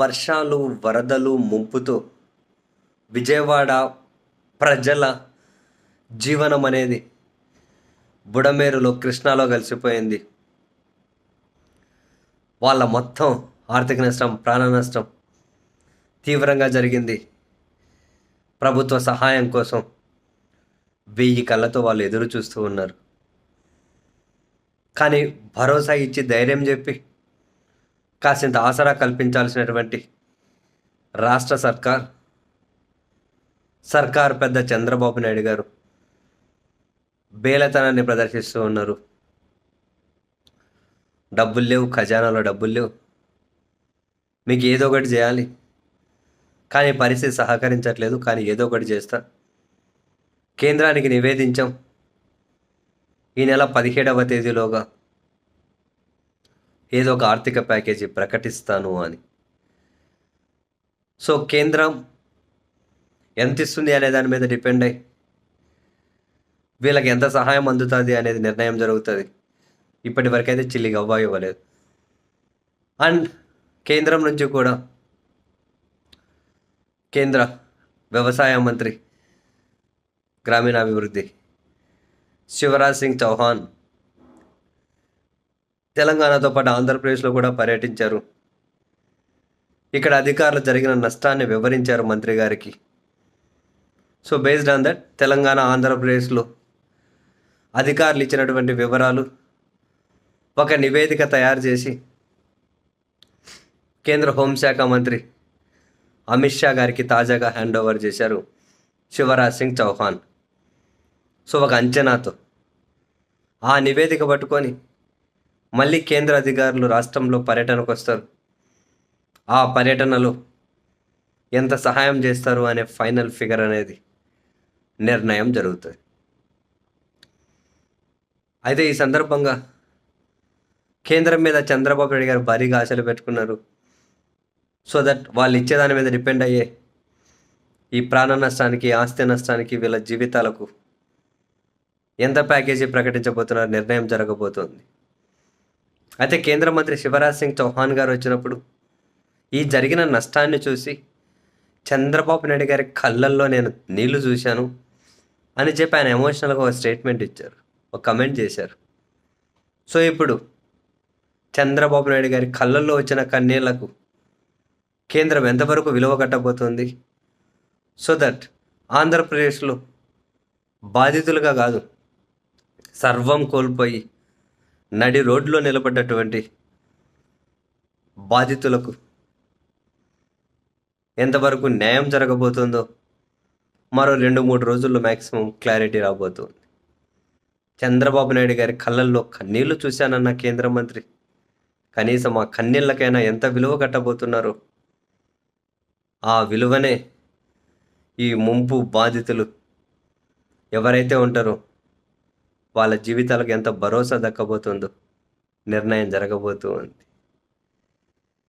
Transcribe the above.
వర్షాలు వరదలు ముంపుతో విజయవాడ ప్రజల జీవనం అనేది బుడమేరులో కృష్ణాలో కలిసిపోయింది. వాళ్ళ మొత్తం ఆర్థిక నష్టం ప్రాణ నష్టం తీవ్రంగా జరిగింది. ప్రభుత్వ సహాయం కోసం వెయ్యి కళ్ళతో వాళ్ళు ఎదురు చూస్తూ ఉన్నారు. కానీ భరోసా ఇచ్చి ధైర్యం చెప్పి కాసింత ఆసరా కల్పించాల్సినటువంటి రాష్ట్ర సర్కార్ సర్కార్ పెద్ద చంద్రబాబు నాయుడు గారు బేలతనాన్ని ప్రదర్శిస్తూ ఉన్నారు. డబ్బులు లేవు ఖజానాలో డబ్బులు లేవు. మీకు ఏదో ఒకటి చేయాలి. కానీ పరిస్థితి సహకరించట్లేదు కానీ ఏదో ఒకటి చేస్తా. కేంద్రానికి నివేదించాం. ఈ నెల పదిహేడవ తేదీలోగా ఏదో ఒక ఆర్థిక ప్యాకేజీ ప్రకటిస్తాను అని. సో కేంద్రం ఎంత ఇస్తుంది అనే దాని మీద డిపెండ్ అయ్యి వీళ్ళకి ఎంత సహాయం అందుతుంది అనేది నిర్ణయం జరుగుతుంది. ఇప్పటి వరకైతే చిల్లి గవ్వ ఇవ్వలేదు. అండ్ కేంద్రం నుంచి కూడా కేంద్ర వ్యవసాయ మంత్రి గ్రామీణాభివృద్ధి శివరాజ్ సింగ్ చౌహాన్ తెలంగాణతో పాటు ఆంధ్రప్రదేశ్లో కూడా పర్యటించారు. ఇక్కడ అధికారులు జరిగిన నష్టాన్ని వివరించారు మంత్రి గారికి. So based on that Telangana ఆంధ్రప్రదేశ్లో అధికారులు ఇచ్చినటువంటి వివరాలు ఒక నివేదిక తయారు చేసి కేంద్ర హోంశాఖ మంత్రి అమిత్ షా గారికి తాజాగా హ్యాండ్ ఓవర్ చేశారు శివరాజ్ సింగ్ చౌహాన్. సో ఒక అంచనాతో ఆ నివేదిక పట్టుకొని మళ్ళీ కేంద్ర అధికారులు రాష్ట్రంలో పర్యటనకు వస్తారు. ఆ పర్యటనలో ఎంత సహాయం చేస్తారు అనే ఫైనల్ ఫిగర్ అనేది నిర్ణయం జరుగుతుంది. అయితే ఈ సందర్భంగా కేంద్రం మీద చంద్రబాబు నాయుడు గారు భారీగా ఆశలు పెట్టుకున్నారు. సో దట్ వాళ్ళు ఇచ్చేదాని మీద డిపెండ్ అయ్యే ఈ ప్రాణ నష్టానికి ఆస్తి నష్టానికి వీళ్ళ జీవితాలకు ఎంత ప్యాకేజీ ప్రకటించబోతున్నారు నిర్ణయం జరగబోతోంది. అయితే కేంద్ర మంత్రి శివరాజ్ సింగ్ చౌహాన్ గారు వచ్చినప్పుడు ఈ జరిగిన నష్టాన్ని చూసి చంద్రబాబు నాయుడు గారి కళ్ళల్లో నేను నీళ్ళు చూశాను అని చెప్పి ఆయన ఎమోషనల్గా ఒక స్టేట్మెంట్ ఇచ్చారు ఒక కమెంట్ చేశారు. సో ఇప్పుడు చంద్రబాబు నాయుడు గారి కళ్ళల్లో వచ్చిన కన్నీళ్ళకు కేంద్రం ఎంతవరకు విలువ కట్టబోతోంది? సో దట్ ఆంధ్రప్రదేశ్లో బాధితులుగా కాదు సర్వం కోల్పోయి నడి రోడ్లో నిలబడ్డటువంటి బాధితులకు ఎంతవరకు న్యాయం జరగబోతుందో మరో రెండు మూడు రోజుల్లో మ్యాక్సిమం క్లారిటీ రాబోతుంది. చంద్రబాబు నాయుడు గారి కళ్ళల్లో కన్నీళ్ళు చూశానన్న కేంద్ర మంత్రి. కనీసం ఆ కన్నీళ్ళకైనా ఎంత విలువ కట్టబోతున్నారో ఆ విలువనే ఈ ముంపు బాధితులు ఎవరైతే ఉంటారో వాళ్ళ జీవితాలకు ఎంత భరోసా దక్కబోతుందో నిర్ణయం జరగబోతూ ఉంది.